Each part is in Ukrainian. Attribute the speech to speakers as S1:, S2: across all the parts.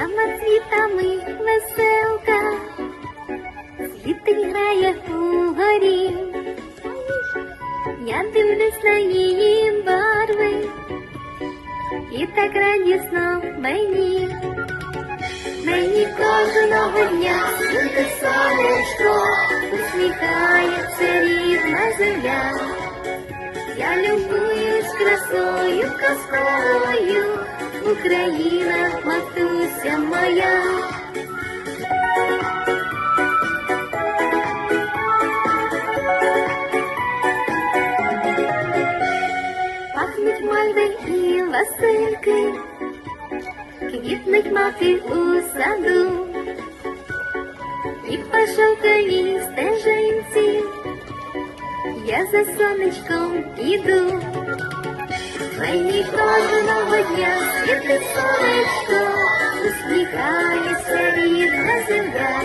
S1: Сама цвітами веселка, світи грає у горі, я дивлюсь на її барви, і так радісно мені, мені кожного дня світи сонечко, усміхається рідна земля, я любуюсь красою казковою, Україна мату матуся моя. Пахнуть мальви і ласинки, квітнуть маки у саду, і по шовковій стежинці я за сонечком іду. Мені кожного дня світить сонечко, усміхається рідна земля.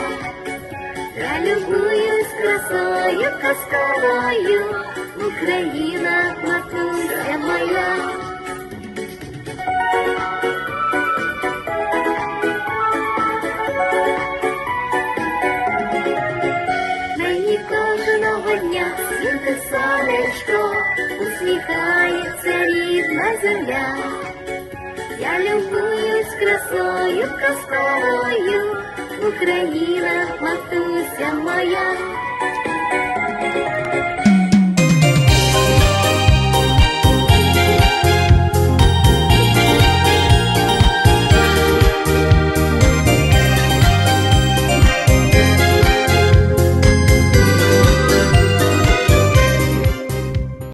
S1: Я любуюсь красою казковою, Україна, матуся моя. Мені кожного дня світить сонечко, усміхається рідна земля. Я любуюсь красою казковою, Україна, матуся моя.